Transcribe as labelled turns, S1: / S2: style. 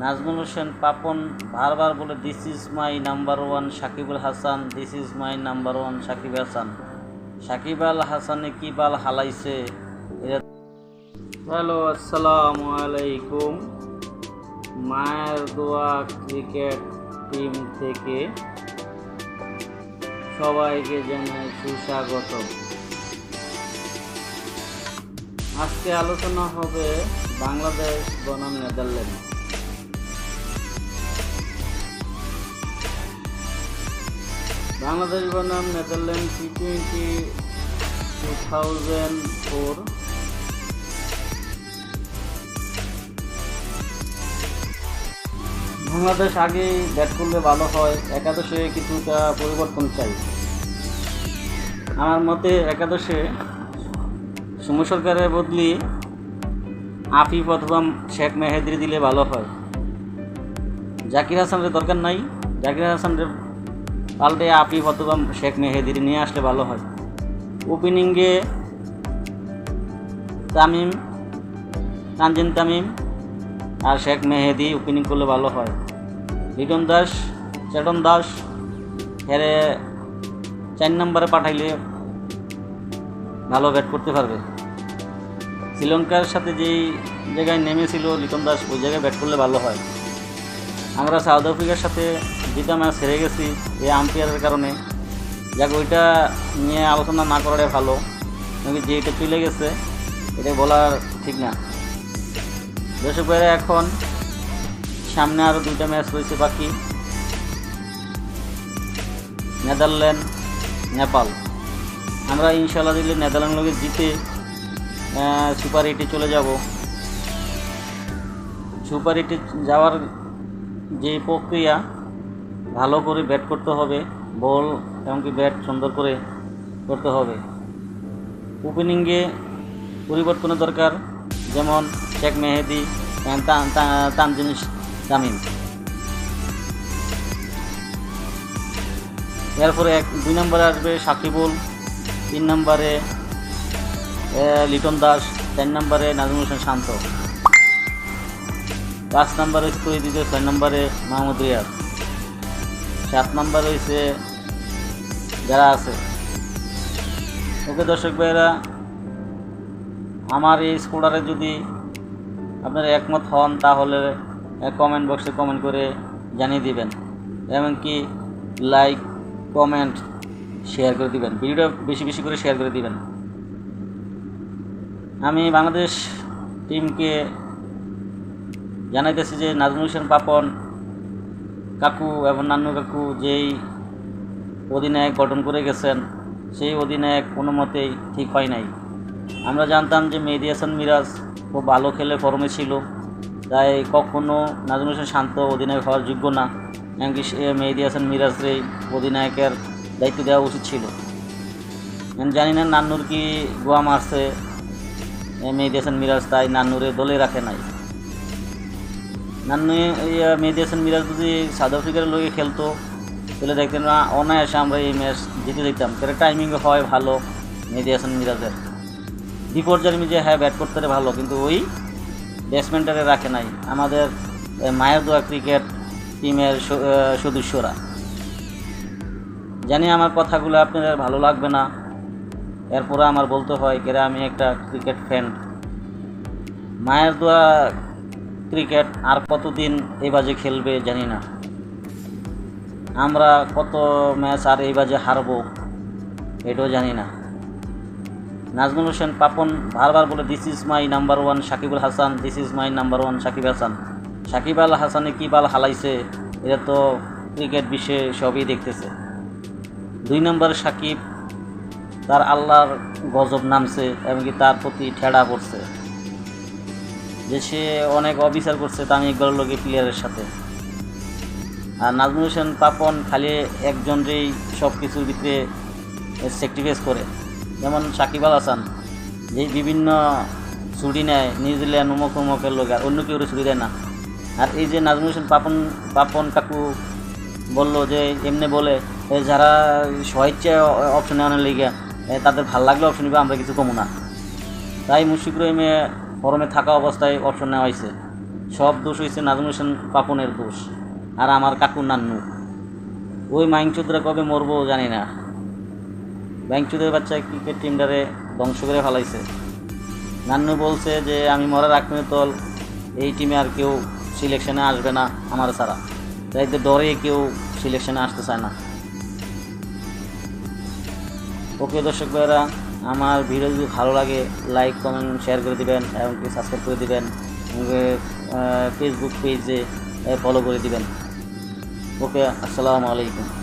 S1: নাজমুল হোসেন পাপন বারবার বলে this is my number one Sakibul Hasan this is my number one Sakib Hasan. Sakib Al হাসানে কি বাল হালাইছে? Hello, আসসালামু আলাইকুম। মায়ের দোয়া ক্রিকেট টিম থেকে সবাইকে জানাই সুস্বাগত আজকে আলোচনা হবে বাংলাদেশ বনাম নেদারল্যান্ড বাংলাদেশ বনাম Netherland T twenty two thousand four. Bangladesh আগেই ব্যাট করলে ভালো হয়, একাদশে কিছুটা পরিবর্তন চাই। আমার মতে একাদশে সময় সরকারের বদলি আফিফ অথবা শেখ মেহেদি দিলে ভালো হয়। জাকির হাসানের দরকার নাই, জাকির হাসানের পাল্টে আফিফ অথবা শেখ মেহেদির নিয়ে আসলে ভালো হয়। ওপেনিংয়ে তামিম, তানজিন তামিম আর শেখ মেহেদি ওপেনিং করলে ভালো হয়। লিটন দাস, চেতন দাস হেরে চার নম্বরে পাঠাইলে ভালো ব্যাট করতে পারবে। শ্রীলঙ্কার সাথে যেই জায়গায় নেমেছিল লিটন দাস, ওই জায়গায় ব্যাট করলে ভালো হয়। আমরা সাউথ আফ্রিকার সাথে দুটা ম্যাচ হেরে গেছি এই আম্পায়ারের কারণে। যাক, ওইটা নিয়ে আলোচনা না করাটাই ভালো। নাকি যে এটা চলে গেছে, এটা বলার ঠিক না। দর্শক ভাইরা, এখন সামনে আরও দুইটা ম্যাচ রয়েছে বাকি। নেদারল্যান্ড, নেপাল। আমরা ইনশাল্লাহ দিলে নেদারল্যান্ড লোকে জিতে সুপার এইটে চলে যাব। সুপার এইটে যাওয়ার যে প্রক্রিয়া ভালো করে ব্যাট করতে হবে, বল এমনকি ব্যাট সুন্দর করে করতে হবে। ওপেনিংয়ে পরিবর্তনের দরকার, যেমন শেখ মেহেদি তানজিম তামিম। এরপরে এক, দুই নম্বরে আসবে সাকিবুল, তিন নম্বরে লিটন দাস, চার নম্বরে নাজমুল হোসেন শান্ত। পাঁচ নম্বরে হচ্ছে দিতে ছয় নম্বরে মাহমুদ রিয়াদ। সাত নম্বর হয়েছে যারা আছে। ওকে দর্শক ভাইয়েরা, আমার এই স্কোরারে যদি আপনারা একমত হন, তাহলে কমেন্ট বক্সে কমেন্ট করে জানিয়ে দিবেন, এমনকি লাইক কমেন্ট শেয়ার করে দিবেন, ভিডিওটা বেশি বেশি করে শেয়ার করে দিবেন। আমি বাংলাদেশ টিমকে জানাইতেছি যে নাজমুল হোসেন পাপন কাকু এবং নান্নু কাকু যেই অধিনায়ক গঠন করে গেছেন, সেই অধিনায়ক কোনো মতেই ঠিক হয় নাই। আমরা জানতাম যে মেহেদি হাসান মিরাজ খুব ভালো খেলে ফর্মে ছিল, তাই কখনও নাজমুল হোসেন শান্ত অধিনায়ক হওয়ার যোগ্য না, এমনকি সে মেহেদি হাসান মিরাজরে অধিনায়কের দায়িত্ব দেওয়া উচিত ছিল। জানি না নান্নুর কি গোয়া মারছে মেহেদি হাসান মিরাজ তাই নান্নুরে দলে রাখে নাই। নান্নু মেহেদি হাসান মিরাজ যদি সাউথ আফ্রিকার লোকে খেলতো। তাহলে দেখতেন না অনায়াসে আমরা এই ম্যাচ জিতে দিতাম সেটা টাইমিং হয় ভালো মেহেদি হাসান মিরাজের। বিপর্যয় যে হ্যাঁ ব্যাট করতে ভালো, কিন্তু ওই ব্যাটসম্যানটারে রাখে নাই। আমাদের মায়ের দোয়া ক্রিকেট টিমের সদস্যরা। জানি আমার কথাগুলো আপনাদের ভালো লাগবে না। এরপরে আমার বলতে হয় কেরা আমি একটা ক্রিকেট ফ্যান মায়ের দোয়া ক্রিকেট আর কতদিন এই বাজে খেলবে জানি না। আমরা কত ম্যাচ আর এই বাজে হারবো এটাও জানি না। নাজমুল হোসেন পাপন বারবার বলে this is my number one Sakibul Hasan this is my number one Sakib Hasan. Sakib Al হাসানে কী বাল হালাইছে, এটা তো ক্রিকেট বিশ্বে সবই দেখতেছে। দুই নম্বর সাকিব তার আল্লাহর গজব নামছে এমনকি তার প্রতি ঠেড়া পড়ছে। যে সে অনেক অবিচার করছে তামিম ইকবালের লোকে প্লেয়ারের সাথে। আর নাজমুল হোসেন পাপন খালি একজনরেই সব কিছুর ভিতরে স্যাক্রিফাইস করে। যেমন সাকিব আল হাসান, যে বিভিন্ন ছুটি নেয় নিউজিল্যান্ড উমক উমকের লোক, আর অন্য কেউ ছুটি দেয় না। আর এই যে নাজমুল হোসেন পাপন পাপন কাকু বলল যে, এমনি বলে যারা স্বেচ্ছায় অপশন নেওয়ার লিগে তাদের ভালো লাগলে অপশন নিবে, আমরা কিছু কমু না। তাই মুশিক রহিমে ফরমে থাকা অবস্থায় অপশন নেওয়া হয়েছে সব দোষ হয়েছে নাজমুল হোসেন পাপনের দোষ আর আমার কাকুর নান্নু। ওই মাইংচুদরা কবে মরবো জানি না। ব্যাংচুদের বাচ্চা ক্রিকেট টিমটারে ধ্বংস করে ফেলাইছে। নান্নু বলছে যে, আমি মরার আগ দল এই টিমে আর কেউ সিলেকশনে আসবে না আমার ছাড়া। তাই তো ডরে কেউ সিলেকশনে আসতে চায় না। ওকে দর্শক ভাইরা আমার ভিডিও যদি ভালো লাগে লাইক কমেন্ট শেয়ার করে দেবেন এবং সাবস্ক্রাইব করে দেবেন ফেসবুক পেজে ফলো করে দিবেন। ওকে, আসসালামু আলাইকুম।